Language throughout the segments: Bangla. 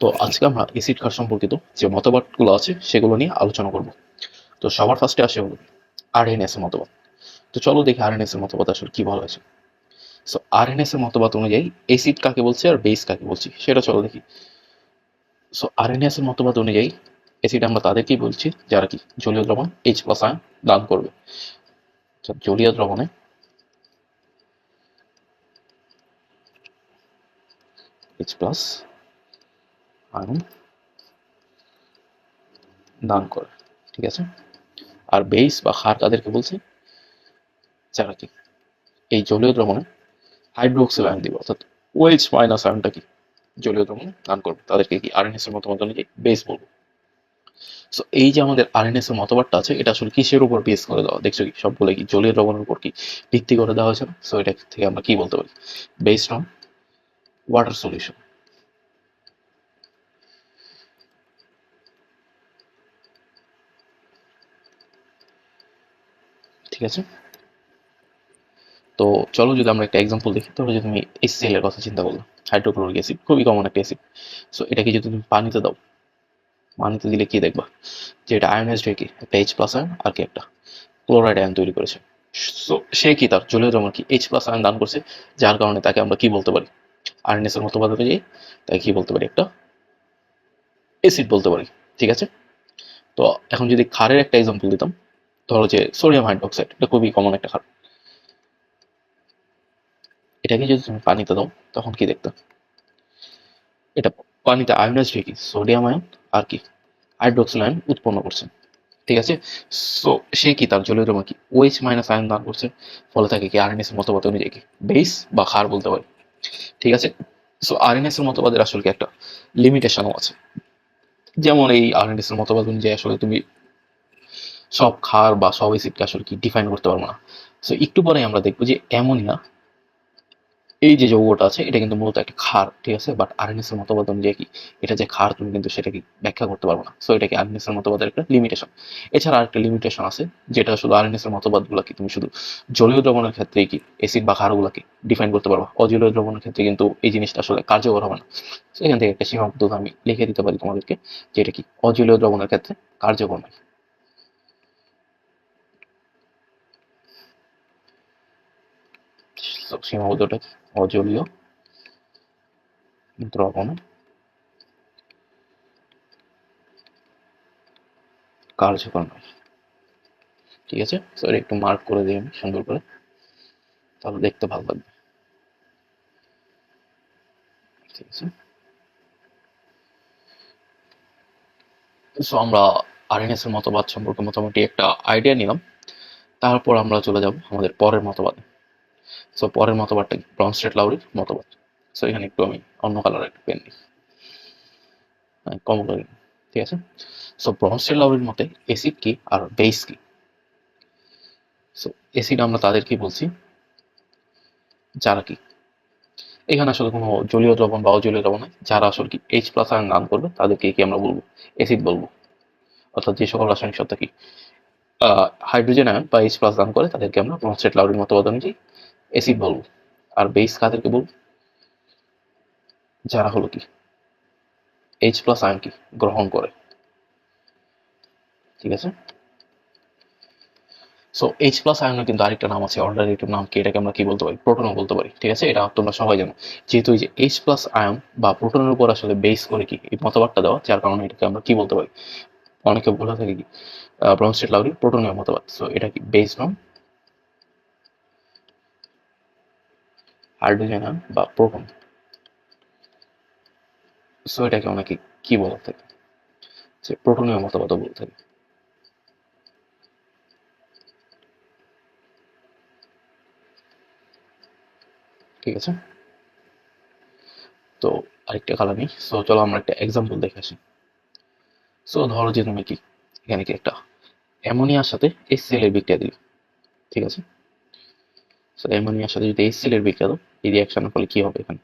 তো আজকে আমরা এসিড ক্ষার সম্পর্কিত যে মতবাদগুলো আছে, সেগুলো নিয়ে আলোচনা করব। তো সবার ফার্স্টে আসে হলো আরএনএস এর মতবাদ। তো চলো দেখি আরএনএস এর মতবাদ আসলে কি বলা হয়েছে। সো আরএনএস এর মতবাদ অনুযায়ী এসিড কাকে বলছে আর বেস কাকে বলছি, সেটা চলো দেখি। সো আরএনএস এর মতবাদ অনুযায়ী এসিড আমরা তাদেরকেই বলছি যারা কি জলীয় দ্রবণ এইচ প্লাস আয়ন দান করবে। জলীয় দ্রবণে এইচ প্লাস আয়ন দান করে, ঠিক আছে? আর বেস বা ক্ষার তাদেরকে বলছে, যারা কি এই জলীয় দ্রবণে হাইড্রোক্সিল আয়ন দিবে, অর্থাৎ ওএইচ মাইনাস আয়নটা কি? জলীয় দ্রবণে দান করবে। তাদেরকে কি আরএনএস এর মতামত অনুযায়ী বেস বলব। সো এই যে আমাদের আরএনএস এর মতবাদটা আছে, এটা আসলে কিসের উপর বেস করে দেওয়া? দেখছ কি? সবগুলো কি জলীয় দ্রবণের উপর কি ভিত্তি করে দেওয়া হয়েছে সো এটা থেকে আমরা কি বলতে পারি? বেসড অন ওয়াটার সলিউশন ঠিক আছে? তো চলো যদি আমরা একটা এক্সাম্পল দেখি, তাহলে যদি তুমি HCl এর কথা চিন্তা করল হাইড্রোক্লোরিক অ্যাসিড খুবই কমন একটা অ্যাসিড সো এটাকে যদি তুমি পানিতে দাও, পানিতে দিলে কি দেখবা? যে এটা আয়নাইজড হয়ে কি একটা এইচ প্লাস আয়ন আর কি একটা ক্লোরাইড আয়ন তৈরি করেছে। সো সে কি তার? জলীয় দ্রবণ কি এইচ প্লাস আয়ন দান করছে, যার কারণে তাকে আমরা কি বলতে পারি? আরএনএস এর মতবাদ অনুযায়ী তাকে কি বলতে পারি? একটা অ্যাসিড বলতে পারি, ঠিক আছে? তো এখন যদি ক্ষারের একটা এক্সাম্পল দিতাম ধরো যে সোডিয়াম হাইড্রোক্সাইড এটা খুবই কমন একটা ক্ষার এটাকে যদি তুমি পানিতে দাও তখন কি দেখতে এটা পানিতে আয়নাইজড হয়ে কি সোডিয়াম আয়ন আর কি হাইড্রোক্সিল আয়ন উৎপন্ন করছে। ঠিক আছে? সো সে কি? তার জলীয় দ্রবণ কি? ওএইচ মাইনাস আয়ন দান করছে। ফলে তাকে কি আরএনএস এর মতবাদ অনুযায়ী কি? বেস বা ক্ষার বলতে পারি। ঠিক আছে? সো আরএনএস এর মতবাদের আসলে কি একটা লিমিটেশনও আছে। যেমন এই আরএনএস এর মতবাদ অনুযায়ী আসলে তুমি সব ক্ষার বা সব অ্যাসিডকে আসলে কি ডিফাইন করতে পারব না। সো একটু পরে আমরা দেখব যে অ্যামোনিয়া এই যে যৌগটা আছে, এটা কিন্তু মূলত একটা ক্ষার ঠিক আছে? বাট আরএনএস এর মতবাদ অনুযায়ী এটা যে ক্ষার তুমি কিন্তু সেটাকে ব্যাখ্যা করতে পারব না। সো এটাকে আরএনএস এর মতবাদের একটা লিমিটেশন এছাড়া আরেকটা লিমিটেশন আছে, যেটা শুধু আরএনএস এর মতবাদগুলো কি তুমি শুধু জলীয় দ্রবণের ক্ষেত্রে কি অ্যাসিড বা ক্ষারগুলোকে ডিফাইন করতে পারবা? অজলীয় দ্রবণের ক্ষেত্রে কিন্তু এই জিনিসটা আসলে কার্যকর হবে না। So, এখান থেকে একটা সীমাবদ্ধতা আমি লিখে দিতে পারি তোমাদেরকে যে এটা কি অজলীয় দ্রবণের ক্ষেত্রে কার্যকর নয়। কি? অজলীয় দ্রবণে কার্যকর নয়। ঠিক আছে? এটা একটু মার্ক করে দিই আমি সুন্দর করে। তাহলে দেখতে ভালো লাগবে। ঠিক আছে? আমরা আরএনএস এর মতবাদ সম্পর্কে মোটামুটি একটা আইডিয়া নিলাম। তারপর আমরা চলে যাব আমাদের পরের মতবাদে। সো পরের মতবাদটা কি? ব্রনস্টেড লাউরির মতবাদ। সো এখানে একটু আমি অন্য কালার একটা পেন নিই। কমন করে ঠিক আছে? সো ব্রনস্টেড লাউরির মতে অ্যাসিড কি আর বেস কি? সো অ্যাসিড আমরা তাদেরকে বলছি, যারা কি? এখানে আসলে কোনো জলীয় দ্রবণ বা অজলীয় দ্রবণ নাই। যারা আসলে কি এইচ প্লাস আয়ন দান করবে, তাদেরকে কি আমরা বলব? অ্যাসিড বলব। অর্থাৎ যে সকল রাসায়নিক সত্তা কি হাইড্রোজেন আয়ন বা এইচ প্লাস দান করে, তাদেরকে আমরা ব্রনস্টেড লাউরির মতবাদ অনুযায়ী অ্যাসিড বলব আর বেস কাদেরকে বলব? যারা হলো কি? এইচ প্লাস আয়ন কি গ্রহণ করে। ঠিক আছে? সো এইচ প্লাস আয়নের কিন্তু আরেকটা নাম আছে অল্টারনেটিভ নাম কি? এটাকে আমরা কি বলতে পারি? প্রোটনও বলতে পারি। ঠিক আছে? এটা তোমরা সবাই জানো। যেহেতু এই যে এইচ প্লাস আয়ন বা প্রোটনের উপর আসলে বেস করে কি? এই মতবাদটা দেওয়া, যার কারণে এটাকে আমরা কি বলতে পারি? অনেকে বলে থাকে কি ব্রনস্টেড লাউরি প্রোটনীয় মতবাদ। সো এটা কি বেস অন আয়ন বা প্রোটন। সো এটাকে অনেকে কি বলে থাকে? যে প্রোটনীয় মতবাদও বলে থাকে। ঠিক আছে? তো আরেকটা কালার নেই। সো চলো আমরা একটা এক্সাম্পল দেখে আসি। সো ধরো যে তুমি কি, এখানে কি একটা অ্যামোনিয়ার সাথে এর বিক্রিয়া দিলে। ঠিক আছে? সো অ্যামোনিয়ার সাথে যদি এর বিক্রিয়া দাও এই রিয়াকশনের ফলে কি হবে এখানে?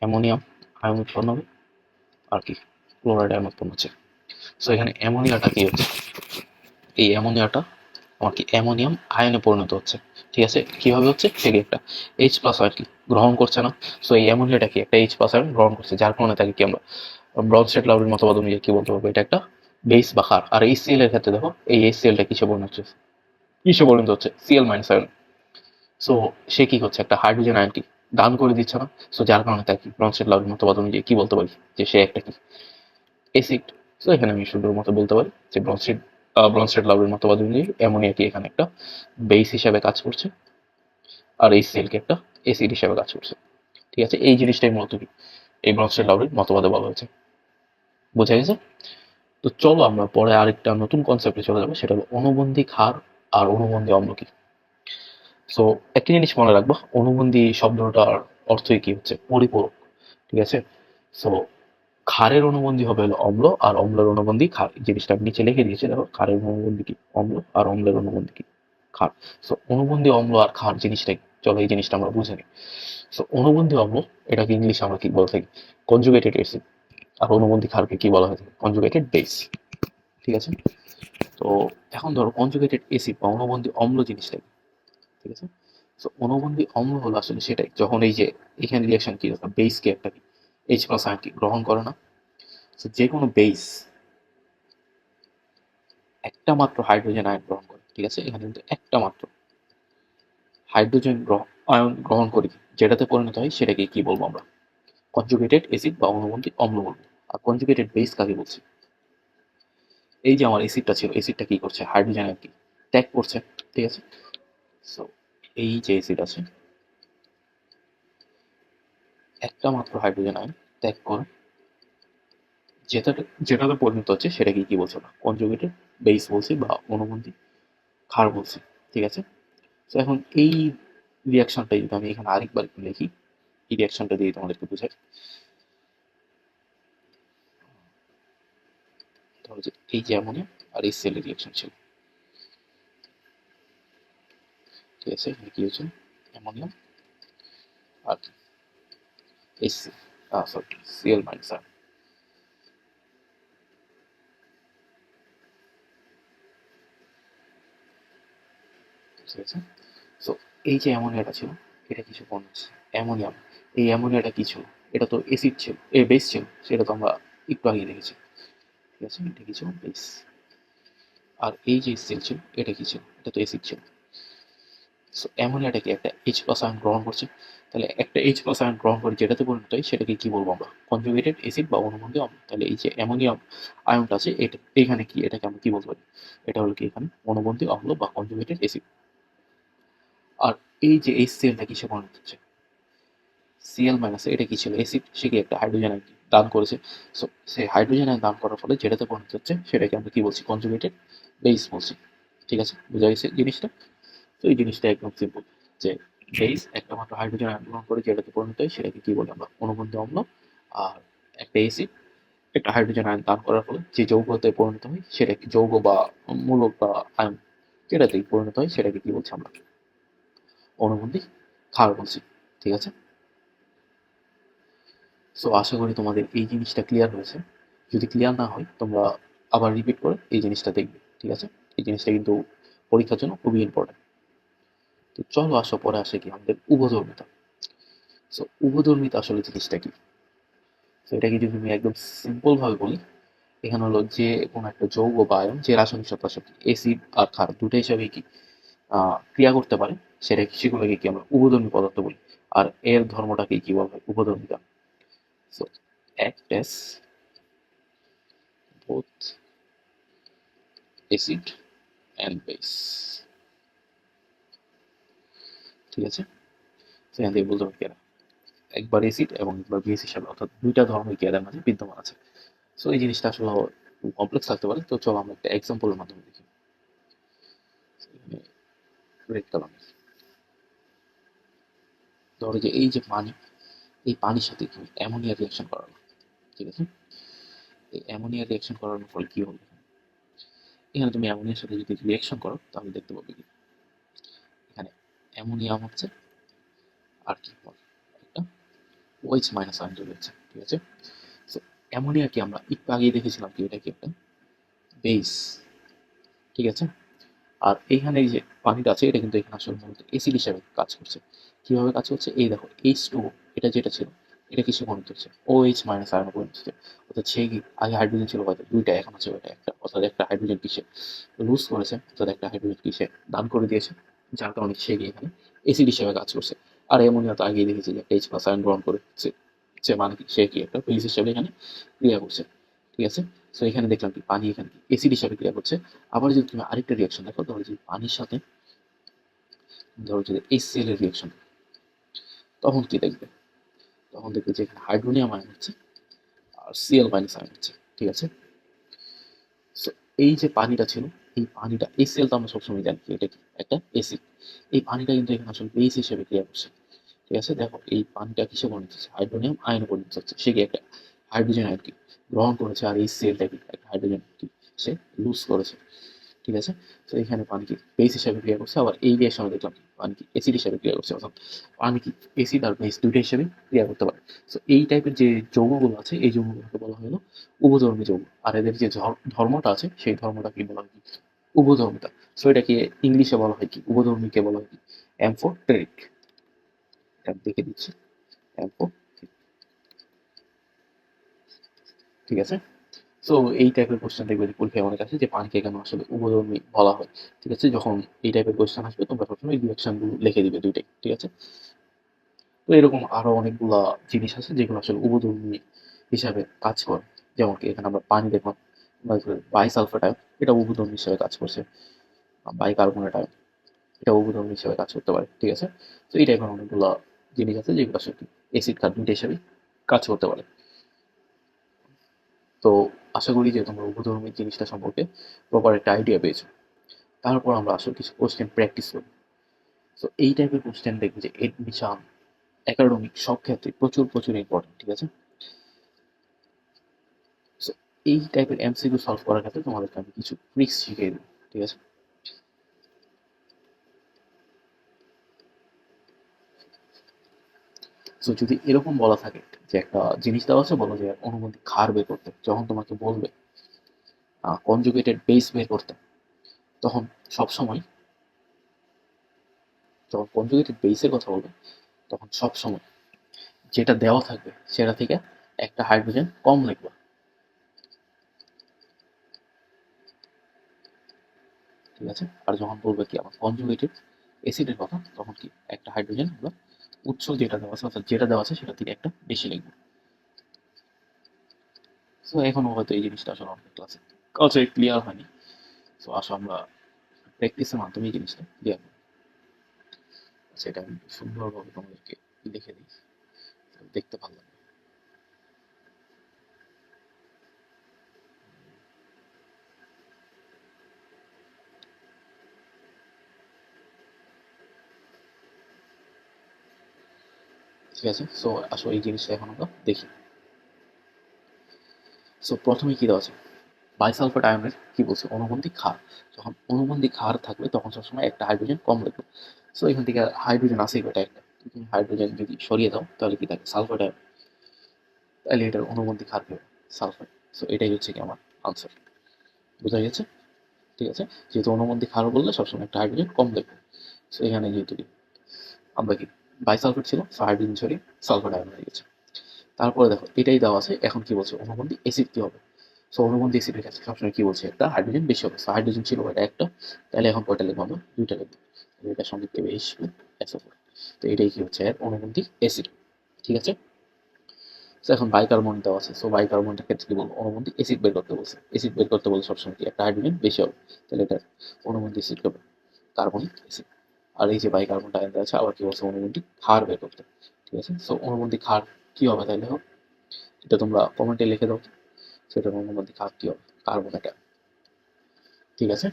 অ্যামোনিয়াম, আয়ন উৎপন্ন হবে আর কি? ক্লোরাইড আয়ন উৎপন্ন হচ্ছে। সো এখানে অ্যামোনিয়াটা কি হচ্ছে? এই অ্যামোনিয়াটা আমার কি অ্যামোনিয়াম আয়নে পরিণত হচ্ছে। ঠিক আছে? কীভাবে হচ্ছে? সে একটা এইচ প্লাস আয়ন কি? গ্রহণ করছে না। সো এই অ্যামোনিয়াটা কি একটা এইচ প্লাস আয়ন গ্রহণ করছে? যার কারণে তাকে কি আমরা ব্রনস্টেড লাউরির মতবাদ অনুযায়ী কি বলতে পারব, এটা একটা বেস বা আর এই সিএল এর ক্ষেত্রে দেখো, এই এইচসিএলটা কিসে পরিণত হচ্ছে? কিসে পরিণত হচ্ছে? সিএল মাইনাস আয়ন সো সে কি করছে? একটা হাইড্রোজেন আয়ন কি দান করে দিচ্ছে না। সো যার কারণে তাকে ব্রনস্টেড লাউরির মতবাদ অনুযায়ী কি বলতে পারি? যে সে একটা কি? এসিড সো এখানে আমি সুন্দর মতো বলতে পারি যে ব্রনস্টেড ব্রনস্টেড লাউরির মতবাদ অনুযায়ী অ্যামোনিয়া কি এখানে একটা বেস হিসাবে কাজ করছে। আর এই সেলকে একটা এসিড হিসাবে কাজ করছে। ঠিক আছে? এই জিনিসটাই মূলত কি? এই ব্রনস্টেড লাউরির মতবাদে বলা হয়েছে। বোঝা গেছে? তো চলো আমরা পরে আরেকটা নতুন কনসেপ্টে চলে যাব। সেটা হলো অনুবন্ধী ক্ষার আর অনুবন্ধী অম্ল কি সো একটা জিনিস মনে রাখবা, অনুবন্ধী শব্দটার অর্থই কি হচ্ছে? পরিপূরক, ঠিক আছে? সো ক্ষারের অনুবন্ধী হবে হলো অম্ল, আর অম্লের অনুবন্ধী এই জিনিসটা আমি নিচে লিখে দিয়েছে, দেখো ক্ষারের অনুবন্ধী কি? অম্ল, আর অম্লের অনুবন্ধী কি? ক্ষার সো অনুবন্ধী অম্ল আর ক্ষার জিনিসটা চলো এই জিনিসটা আমরা বুঝে নিই। সো অনুবন্ধী অম্ল, এটাকে ইংলিশে আমরা কি বলে থাকি? কনজুগেটেড অ্যাসিড আর অনুবন্ধী ক্ষারকে কি বলা হয়ে কনজুগেটেড বেস ঠিক আছে? তো, এখন ধরো কনজুগেটেড অ্যাসিড বা অনুবন্ধী অম্ল জিনিসটা? ঠিক আছে? সো অনুবন্ধী অম্ল হলো আসলে সেটাই। যখন এই যে এখানে রিয়াকশন কি? বেসকে একটা এইচ প্লাস আয়ন কি গ্রহণ করে না সো যে কোনো বেস একটা মাত্র হাইড্রোজেন আয়ন গ্রহণ করে, ঠিক আছে? এখানে কিন্তু একটা মাত্র হাইড্রোজেন আয়ন গ্রহণ করি, যেটাতে পরিণত হয় সেটাকে কি বলব আমরা? কনজুগেটেড অ্যাসিড বা অনুবন্ধী অম্ল বলব। আর কনজুগেটেড বেস কাকে বলছি? এই যে আমার অ্যাসিডটা ছিল অ্যাসিডটা কি করছে? হাইড্রোজেন আর কি ত্যাগ করছে, ঠিক আছে? সো এই যে অ্যাসিড আছে একটা মাত্র হাইড্রোজেন আয়ন ত্যাগ করে। যেটা যেটাতে পরিণত হচ্ছে, সেটাকে কি বলছে না? কনজুগেটেড বেস বলছি বা অনুবন্ধী, ক্ষার বলছি, ঠিক আছে? তো এখন এই রিয়াকশনটা যদি আমি এখানে আরেকবার একটু লিখি, এই রিয়াকশনটা দিয়ে তোমাদেরকে বুঝাই। ধরো এই যে অ্যামোনিয়া আর এই সেলের রিয়াকশন ছিল। ঠিক আছে এখানে কি হচ্ছে অ্যামোনিয়াম আর এসি সরি সিএল মাইনাস আর ঠিক আছে সো এই যে অ্যামোনিয়াটা ছিল, এটা কিছু হচ্ছে অ্যামোনিয়াম, এই অ্যামোনিয়াটা কি ছিল? এটা তো অ্যাসিড ছিল, এ বেস ছিল, সেটা তো আমরা একটু আগে দেখেছি। ঠিক আছে? এটা কি ছিল? বেস আর এই যে সেল ছিল, এটা কি ছিল? এটা তো অ্যাসিড ছিল। সো অ্যামোনিয়াটাকে একটা এইচ প্লাস আয়ন গ্রহণ করছে। তাহলে একটা এইচ প্লাস আয়ন গ্রহণ করে যেটাতে পরিণত হয় সেটাকে কি বলব আমরা? কনজুগেটেড অ্যাসিড বা অনুবন্ধী অম্ল। তাহলে এই যে অ্যামোনিয়াম আয়নটা আছে, এটা এখানে কি, এটাকে আমরা কি বলতে পারি? এটা হলো কি এখানে? অনুবন্ধী অম্ল বা কনজুগেটেড অ্যাসিড আর এই যে এই সেলটা কিসে পরিণত হচ্ছে? সিএল মাইনাস এটা কি ছিল? অ্যাসিড সে কি একটা হাইড্রোজেন দান করেছে। সো সেই হাইড্রোজেন দান করার ফলে যেটাতে পরিণত হচ্ছে সেটাকে আমরা কি বলছি? কনজুগেটেড বেস বলছি। ঠিক আছে? বোঝা গেছে জিনিসটা? তো এই জিনিসটা একদম সিম্পল যে বেস একটা মাত্র হাইড্রোজেন আয়ন গ্রহণ করে যেটাতে পরিণত হয় সেটাকে কি বলি আমরা, অনুবন্ধী অম্ল। আর একটা অ্যাসিড একটা হাইড্রোজেন আয়ন দান করার ফলে যে যৌগতে পরিণত হয়, সেটাকে যৌগ বা মূলক বা আয়ন যেটাতেই পরিণত হয়, সেটাকে কি বলছি আমরা? অনুবন্ধী ক্ষার বলছি ঠিক আছে? সো আশা করি তোমাদের এই জিনিসটা ক্লিয়ার হয়েছে। যদি ক্লিয়ার না হয়, তোমরা আবার রিপিট করে এই জিনিসটা দেখবে, ঠিক আছে? এই জিনিসটা কিন্তু পরীক্ষার জন্য খুবই ইম্পর্টেন্ট তো চলো আসো, পরে আসে কি আমাদের উভধর্মিতা। সো উভধর্মিতা আসলে জিনিসটা কি? তো এটাকে যদি আমি একদম সিম্পল ভাবে বলি, এখানে হলো যে কোনো একটা যৌগ বা আয়ন যে রাসায়নিক সত্তা শক্তি এসিড আর ক্ষার, দুটো হিসাবে কি ক্রিয়া করতে পারে, সেটা সেগুলোকে কি আমরা উভধর্মী পদার্থ বলি। আর এর ধর্মটাকে কি বলা হয়? উভধর্মিতা। So as both acid and base ঠিক আছে সেখান থেকে বলতে পারি একবার এসিড এবং একবার বেস হিসাবে, অর্থাৎ দুইটা ধর্মই কি এদের মাঝে বিদ্যমান আছে। সো এই জিনিসটা আসলে কমপ্লেক্স থাকতে পারে। তো চলো আমরা একটা এক্সাম্পলের মাধ্যমে দেখি। ধরো যে এই যে পানি, এই পানির সাথে তুমি অ্যামোনিয়া রিয়াকশন করানো ঠিক আছে? এই অ্যামোনিয়া রিয়াকশন করানোর ফলে কি হবে? এখানে তুমি অ্যামোনিয়ার সাথে যদি রিয়াকশন করো, তাহলে দেখতে পাবে কি? অ্যামোনিয়াম হচ্ছে আর কি একটা ওইচ মাইনাস আয়ন চলে যাচ্ছে ঠিক আছে? সো অ্যামোনিয়া কি আমরা একটু আগেই দেখেছিলাম কি এটা কি একটা বেস ঠিক আছে? আর এইখানে এই যে পানিটা আছে এটা কিন্তু এখানে আসলে মূলত এসিড হিসাবে কাজ করছে। কীভাবে কাজ করছে? এই দেখো এইচ টু এটা যেটা ছিল এটা কিসে পরিণত হচ্ছে? ও এইচ মাইনাস আয়নে পরিণত হচ্ছে। অর্থাৎ সে কি আগে হাইড্রোজেন ছিল হয়তো? দুইটা এখন আছে ওইটা একটা। অর্থাৎ একটা হাইড্রোজেন কিসে লুজ করেছে অর্থাৎ একটা হাইড্রোজেন কিসে দান করে দিয়েছে। যার কারণে সে গিয়ে এখানে এসিড হিসেবে কাজ করছে। আর অ্যামোনিয়া তো আগেই দেখেছি যে এইচ প্লাস আয়ন গ্রহণ করে সে- মানে কি? সে কি একটা বেস হিসেবে এখানে ক্রিয়া করছে। ঠিক আছে? সো এখানে দেখলাম কি? পানি এখানে এসিড হিসাবে ক্রিয়া করছে। আবার যদি তুমি আরেকটা রিয়াকশন দেখো, ধরো যদি পানির সাথে, ধরো যদি HCl এর রিয়াকশন তখন কি দেখবে? তখন দেখবে যে এখানে হাইড্রোনিয়াম আয়ন হচ্ছে আর সিএল মাইনাস আয়ন হচ্ছে। ঠিক আছে? সো এই যে পানিটা ছিল এই পানিটা এসিএল তো আমরা সবসময় জানি এটা কি? একটা এসি এই পানিটা কিন্তু এখানে আসলে বেস হিসেবে ক্রিয়া করছে। ঠিক আছে? দেখো, এই পানিটা কিসে পরিণত হচ্ছে? হাইড্রোনিয়াম আয়ন পরিণত হচ্ছে। সে কি একটা হাইড্রোজেন আয়ন কি? গ্রহণ করেছে আর এই সেলটা কি একটা হাইড্রোজেন কি? সে লুজ করেছে। ঠিক আছে? তো এখানে পানি কি বেস হিসাবে ক্রিয়া করছে, আবার এই রিয়াকশনে দেখলাম কি পানি কি এসিড হিসাবে ক্রিয়া করছে, অর্থাৎ পানি কি এসিড আর বেস দুইটা হিসাবে ক্রিয়া করতে পারে। তো এই টাইপের যে যৌগগুলো আছে, এই যৌগগুলোকে বলা হলো উভধর্মী যৌগ। আর এদের যে ধর- ধর্মটা আছে, সেই ধর্মটা কি বলা হয় কি? উভধর্মিতা সো এটাকে ইংলিশে বলা হয় কি? উপধর্মীকে বলা হয় কি? অ্যাম্ফোটেরিক। দেখে দিচ্ছি। অ্যাম্ফো ঠিক আছে? সো এই টাইপের কোশ্চেন দেখবে যে পরীক্ষায় অনেক আছে যে পানিকে কেন আসলে উভধর্মী বলা হয়, ঠিক আছে? যখন এই টাইপের কোশ্চেন আসবে, তোমরা সবসময় রিয়াকশনগুলো লিখে দিবে দুইটাই, ঠিক আছে? তো এরকম আরও অনেকগুলা জিনিস আছে যেগুলো আসলে উভধর্মী হিসাবে কাজ করে। যেমন কি এখানে আমরা পানি দেখলাম বাইসালফেট আয়ন এটা উভধর্মী হিসাবে কাজ করছে বাইকার্বনেট আয়ন এটা উভধর্মী হিসাবে কাজ করতে পারে, ঠিক আছে? তো এই টাইপের অনেকগুলো জিনিস আছে যেগুলো আসলে অ্যাসিড কার্বন হিসাবে কাজ করতে পারে। তো আশা করি যে তোমরা উভধর্মী জিনিসটা সম্পর্কে প্রপার একটা আইডিয়া পেয়েছ। তারপর আমরা আসলে কিছু কোশ্চেন প্র্যাকটিস করি তো এই টাইপের কোশ্চেন দেখবে যে এডমিশন একাডেমিক সব ক্ষেত্রে প্রচুর প্রচুর ইম্পর্টেন্ট ঠিক আছে? এই টাইপের এমসিকিউ সলভ করার ক্ষেত্রে তোমাদেরকে আমি কিছু ট্রিক্স শিখিয়ে দেবো, ঠিক আছে? তো যদি এরকম বলা থাকে যে একটা জিনিস দেওয়া আছে, বলো যে অনুবন্ধী ক্ষার বের করতে যখন তোমাকে বলবে কনজুগেটেড বেস বের করতে তখন সবসময়, যখন কনজুগেটেড বেসের কথা বলবে, তখন সবসময় যেটা দেওয়া থাকবে, সেটা থেকে একটা হাইড্রোজেন কম লিখবা। ঠিক আছে? আর যখন বলবে কি, আমার কনজুগেটেড অ্যাসিডের কথা, তখন কি একটা হাইড্রোজেন আমরা উৎস যেটা দেওয়া আছে, অর্থাৎ যেটা দেওয়া আছে, সেটা থেকে একটা বেশি লিখব। সো এখনও হয়তো এই জিনিসটা আসলে অনেক ক্লাসে কাছে ক্লিয়ার হয়নি। সো আসলে আমরা প্র্যাকটিসের মাধ্যমে এই জিনিসটা ক্লিয়ার সেটা আমি সুন্দরভাবে তোমাদেরকে লিখে দিই। দেখতে ভালো লাগবে। ঠিক আছে? সো আসলে এই জিনিসটা এখন আমরা দেখি। সো প্রথমে কি দেওয়া আছে? বাইসালফেট আয়নের কি বলছে? অনুবন্ধী ক্ষার। যখন অনুবন্ধী ক্ষার থাকবে, তখন সবসময় একটা হাইড্রোজেন কম লিখবে সো এখান থেকে হাইড্রোজেন আসেই বেটা একটা তুমি হাইড্রোজেন যদি সরিয়ে দাও, তাহলে কি থাকে সালফেট আয়ন তাহলে এটার অনুবন্ধী ক্ষার হবে? সালফেট সো এটাই হচ্ছে কি আমার আনসার বোঝা গেছে? ঠিক আছে? যেহেতু অনুবন্ধী ক্ষার বললে সবসময় একটা হাইড্রোজেন কম লিখবে সো এখানে যেহেতু আমরা কি বাইসালফেট ছিল সো হাইড্রোজেন সরিয়ে সালফেট আয়ন হয়ে গেছে। তারপরে দেখো, এটাই দেওয়া আছে, এখন কি বলছে, অনুবন্ধী অ্যাসিড কি হবে? সো অনুবন্ধী অ্যাসিডের কাছে সবসময় কি বলছে, একটা হাইড্রোজেন বেশি হবে। হাইড্রোজেন ছিল এটা একটা, তাহলে এখন কয়টা লিখব আমরা? দুইটা লিখব। এটার সঙ্গে দেবে এসও তো এটাই কি হচ্ছে, এর অনুবন্ধী অ্যাসিড ঠিক আছে? তো এখন বাইকার্বন দেওয়া আছে। সো বাইকার্বনটার ক্ষেত্রে কি বলব? অনুবন্ধী অ্যাসিড বের করতে বলছে। অ্যাসিড বের করতে বলছে সবসময় কি, একটা হাইড্রোজেন বেশি হবে। তাহলে এটার অনুবন্ধী অ্যাসিড হবে? কার্বনিক অ্যাসিড আর এই যে বাইকার্বনটা দেওয়া আছে আবার কি বলছে, অনুবন্ধী ক্ষার বের করতে। ঠিক আছে? সো অনুবন্ধী ক্ষার কি হবে তাহলে হোক এটা তোমরা কমেন্টে লিখে দাও। সেটা অনুবন্ধী ক্ষার কি হবে? কার্বন এটা ঠিক আছে?